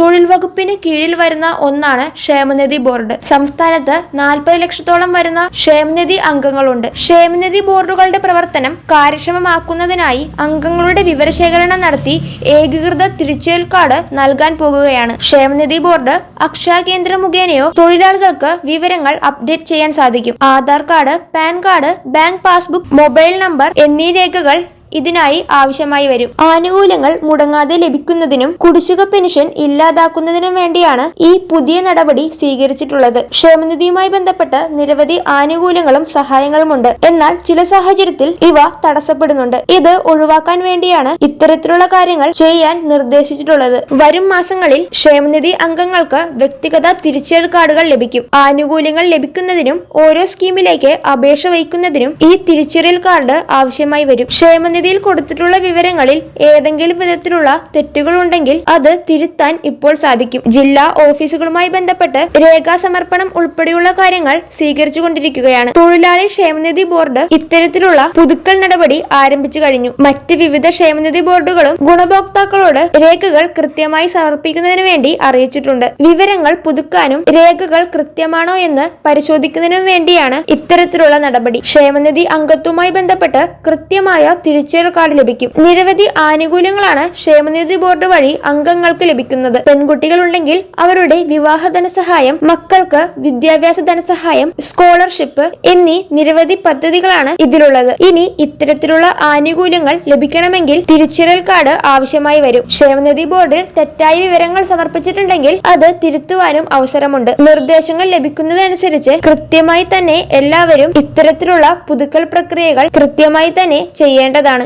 തൊഴിൽ വകുപ്പിന് കീഴിൽ വരുന്ന ഒന്നാണ് ക്ഷേമനിധി ബോർഡ്. സംസ്ഥാനത്ത് നാൽപ്പത് ലക്ഷത്തോളം വരുന്ന ക്ഷേമനിധി അംഗങ്ങളുണ്ട്. ക്ഷേമനിധി ബോർഡുകളുടെ പ്രവർത്തനം കാര്യക്ഷമമാക്കുന്നതിനായി അംഗങ്ങളുടെ വിവരശേഖരണം നടത്തി ഏകീകൃത തിരിച്ചേൽ കാർഡ് നൽകാൻ പോകുകയാണ്. ക്ഷേമനിധി ബോർഡ് അക്ഷയ കേന്ദ്രം മുഖേനയോ തൊഴിലാളികൾക്ക് വിവരങ്ങൾ അപ്ഡേറ്റ് ചെയ്യാൻ സാധിക്കും. Aadhaar card PAN card bank passbook mobile number എന്നീ രേഖകൾ ഇതിനായി ആവശ്യമായി വരും. ആനുകൂല്യങ്ങൾ മുടങ്ങാതെ ലഭിക്കുന്നതിനും കുടിശ്ശിക പെൻഷൻ ഇല്ലാതാക്കുന്നതിനും വേണ്ടിയാണ് ഈ പുതിയ നടപടി സ്വീകരിച്ചിട്ടുള്ളത്. ക്ഷേമനിധിയുമായി ബന്ധപ്പെട്ട് നിരവധി ആനുകൂല്യങ്ങളും സഹായങ്ങളുമുണ്ട്. എന്നാൽ ചില സാഹചര്യത്തിൽ ഇവ തടസ്സപ്പെടുന്നുണ്ട്. ഇത് ഒഴിവാക്കാൻ വേണ്ടിയാണ് ഇത്തരത്തിലുള്ള കാര്യങ്ങൾ ചെയ്യാൻ നിർദ്ദേശിച്ചിട്ടുള്ളത്. വരും മാസങ്ങളിൽ ക്ഷേമനിധി അംഗങ്ങൾക്ക് വ്യക്തിഗത തിരിച്ചറിയൽ കാർഡുകൾ ലഭിക്കും. ആനുകൂല്യങ്ങൾ ലഭിക്കുന്നതിനും ഓരോ സ്കീമിലേക്ക് അപേക്ഷ വയ്ക്കുന്നതിനും ഈ തിരിച്ചറിയൽ കാർഡ് ആവശ്യമായി വരും. ക്ഷേമനിധിയിൽ കൊടുത്തിട്ടുള്ള വിവരങ്ങളിൽ ഏതെങ്കിലും വിധത്തിലുള്ള തെറ്റുകൾ ഉണ്ടെങ്കിൽ അത് തിരുത്താൻ ഇപ്പോൾ സാധിക്കും. ജില്ലാ ഓഫീസുകളുമായി ബന്ധപ്പെട്ട് രേഖാസമർപ്പണം ഉൾപ്പെടെയുള്ള കാര്യങ്ങൾ സ്വീകരിച്ചുകൊണ്ടിരിക്കുകയാണ്. തൊഴിലാളി ക്ഷേമനിധി ബോർഡ് ഇത്തരത്തിലുള്ള പുതുക്കൽ നടപടി ആരംഭിച്ചു കഴിഞ്ഞു. മറ്റ് വിവിധ ക്ഷേമനിധി ബോർഡുകളും ഗുണഭോക്താക്കളോട് രേഖകൾ കൃത്യമായി സമർപ്പിക്കുന്നതിന് വേണ്ടി അറിയിച്ചിട്ടുണ്ട്. വിവരങ്ങൾ പുതുക്കാനും രേഖകൾ കൃത്യമാണോ എന്ന് പരിശോധിക്കുന്നതിനും വേണ്ടിയാണ് ഇത്തരത്തിലുള്ള നടപടി. ക്ഷേമനിധി അംഗത്വവുമായി ബന്ധപ്പെട്ട് കൃത്യമായ തിരിച്ചറിയൽ കാർഡ് ലഭിക്കും. നിരവധി ആനുകൂല്യങ്ങളാണ് ക്ഷേമനിധി ബോർഡ് വഴി അംഗങ്ങൾക്ക് ലഭിക്കുന്നത്. പെൺകുട്ടികൾ ഉണ്ടെങ്കിൽ അവരുടെ വിവാഹ ധനസഹായം മക്കൾക്ക് വിദ്യാഭ്യാസ ധനസഹായം സ്കോളർഷിപ്പ് എന്നീ നിരവധി പദ്ധതികളാണ് ഇതിലുള്ളത്. ഇനി ഇത്തരത്തിലുള്ള ആനുകൂല്യങ്ങൾ ലഭിക്കണമെങ്കിൽ തിരിച്ചറിയൽ കാർഡ് ആവശ്യമായി വരും. ക്ഷേമനിധി ബോർഡിൽ തെറ്റായ വിവരങ്ങൾ സമർപ്പിച്ചിട്ടുണ്ടെങ്കിൽ അത് തിരുത്തുവാനും അവസരമുണ്ട്. നിർദ്ദേശങ്ങൾ ലഭിക്കുന്നതനുസരിച്ച് കൃത്യമായി തന്നെ എല്ലാവരും ഇത്തരത്തിലുള്ള പുതുക്കൽ പ്രക്രിയകൾ കൃത്യമായി തന്നെ ചെയ്യേണ്ടതാണ്.